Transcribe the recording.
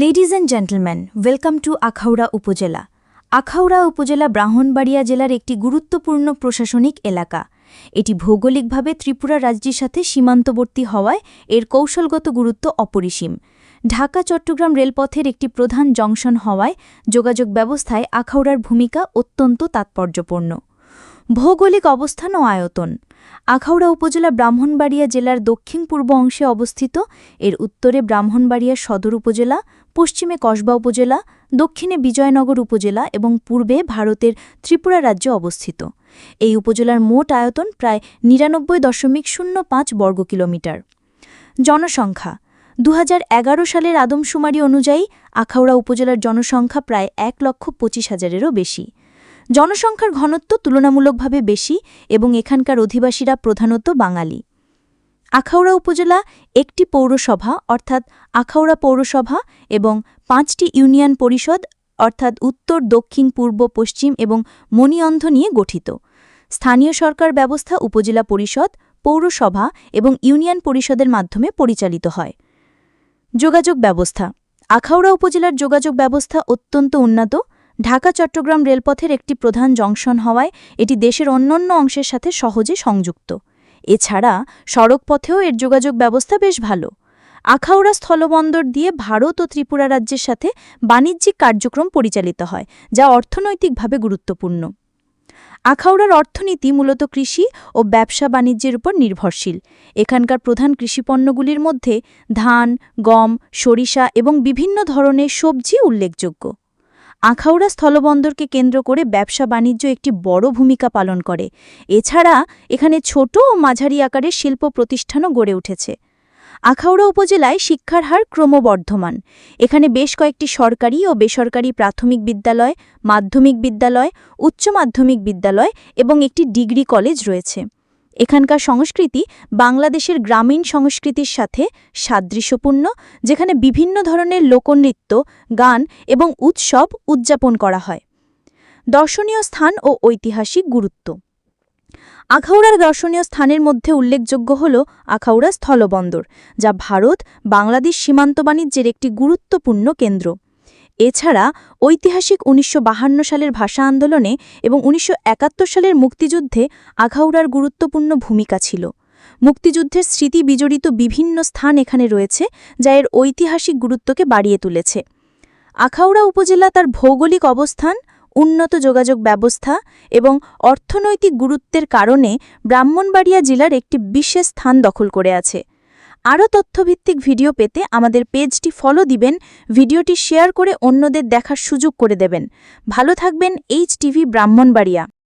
Ladies and gentleman welcome to Akhaura Upazila Akhaura Upazila Brahmanbaria জেলার একটি গুরুত্বপূর্ণ প্রশাসনিক এলাকা। এটি ভৌগোলিকভাবে ত্রিপুরা রাজ্যের সাথে সীমান্তবর্তী হওয়ায় এর কৌশলগত গুরুত্ব অপরিসীম। ঢাকা, চট্টগ্রাম রেলপথের একটি প্রধান জংশন হওয়ায় যোগাযোগ ব্যবস্থায় আখাউড়ার ভূমিকা অত্যন্ত তাৎপর্যপূর্ণ। ভৌগোলিক অবস্থান ও আয়তন। আখাউড়া উপজেলা ব্রাহ্মণবাড়িয়া জেলার দক্ষিণ পূর্ব অংশে অবস্থিত। এর উত্তরে ব্রাহ্মণবাড়িয়া সদর উপজেলা, পশ্চিমে কসবা উপজেলা, দক্ষিণে বিজয়নগর উপজেলা এবং পূর্বে ভারতের ত্রিপুরা রাজ্য অবস্থিত। এই উপজেলার মোট আয়তন প্রায় নিরানব্বই দশমিক শূন্য পাঁচ বর্গ কিলোমিটার। জনসংখ্যা দু হাজার এগারো সালের আদমশুমারি অনুযায়ী আখাউড়া উপজেলার জনসংখ্যা প্রায় এক লক্ষ পঁচিশ হাজারেরও বেশি। জনসংখ্যার ঘনত্ব তুলনামূলকভাবে বেশি এবং এখানকার অধিবাসীরা প্রধানত বাঙালি। আখাউড়া উপজেলা একটি পৌরসভা, অর্থাৎ আখাউড়া পৌরসভা এবং পাঁচটি ইউনিয়ন পরিষদ, অর্থাৎ উত্তর, দক্ষিণ, পূর্ব, পশ্চিম এবং মণিঅন্ধ নিয়ে গঠিত। স্থানীয় সরকার ব্যবস্থা উপজেলা পরিষদ, পৌরসভা এবং ইউনিয়ন পরিষদের মাধ্যমে পরিচালিত হয়। যোগাযোগ ব্যবস্থা। আখাউড়া উপজেলার যোগাযোগ ব্যবস্থা অত্যন্ত উন্নত ঢাকা, চট্টগ্রাম রেলপথের একটি প্রধান জংশন হওয়ায় এটি দেশের অন্যান্য অংশের সাথে সহজে সংযুক্ত। এছাড়া সড়কপথেও এর যোগাযোগ ব্যবস্থা বেশ ভালো। আখাউড়া স্থলবন্দর দিয়ে ভারত ও ত্রিপুরা রাজ্যের সাথে বাণিজ্যিক কার্যক্রম পরিচালিত হয়, যা অর্থনৈতিকভাবে গুরুত্বপূর্ণ। আখাউড়ার অর্থনীতি মূলত কৃষি ও ব্যবসা বাণিজ্যের উপর নির্ভরশীল। এখানকার প্রধান কৃষিপণ্যগুলির মধ্যে ধান, গম, সরিষা এবং বিভিন্ন ধরনের সবজি উল্লেখযোগ্য। আখাউড়া স্থলবন্দরকে কেন্দ্র করে ব্যবসা বাণিজ্য একটি বড় ভূমিকা পালন করে। এছাড়া এখানে ছোট ও মাঝারি আকারের শিল্প প্রতিষ্ঠানও গড়ে উঠেছে। আখাউড়া উপজেলায় শিক্ষার হার ক্রমবর্ধমান। এখানে বেশ কয়েকটি সরকারি ও বেসরকারি প্রাথমিক বিদ্যালয়, মাধ্যমিক বিদ্যালয়, উচ্চ মাধ্যমিক বিদ্যালয় এবং একটি ডিগ্রি কলেজ রয়েছে। এখানকার সংস্কৃতি বাংলাদেশের গ্রামীণ সংস্কৃতির সাথে সাদৃশ্যপূর্ণ, যেখানে বিভিন্ন ধরনের লোকনৃত্য, গান এবং উৎসব উদযাপন করা হয়। দর্শনীয় স্থান ও ঐতিহাসিক গুরুত্ব। আখাউড়ার দর্শনীয় স্থানের মধ্যে উল্লেখযোগ্য হল আখাউড়া স্থলবন্দর, যা ভারত, বাংলাদেশ সীমান্ত বাণিজ্যের একটি গুরুত্বপূর্ণ কেন্দ্র। এছাড়া ঐতিহাসিক উনিশশো সালের ভাষা আন্দোলনে এবং উনিশশো একাত্তর সালের মুক্তিযুদ্ধে আখাউড়ার গুরুত্বপূর্ণ ভূমিকা ছিল। মুক্তিযুদ্ধের স্মৃতি বিজড়িত বিভিন্ন স্থান এখানে রয়েছে, যা এর ঐতিহাসিক গুরুত্বকে বাড়িয়ে তুলেছে। আখাউড়া উপজেলা তার ভৌগোলিক অবস্থান, উন্নত যোগাযোগ ব্যবস্থা এবং অর্থনৈতিক গুরুত্বের কারণে ব্রাহ্মণবাড়িয়া জেলার একটি বিশেষ স্থান দখল করে আছে। আরও তথ্যভিত্তিক ভিডিও পেতে আমাদের পেজটি ফলো দিবেন, ভিডিওটি শেয়ার করে অন্যদের দেখার সুযোগ করে দেবেন। ভালো থাকবেন, এইচ টিভি ব্রাহ্মণবাড়িয়া।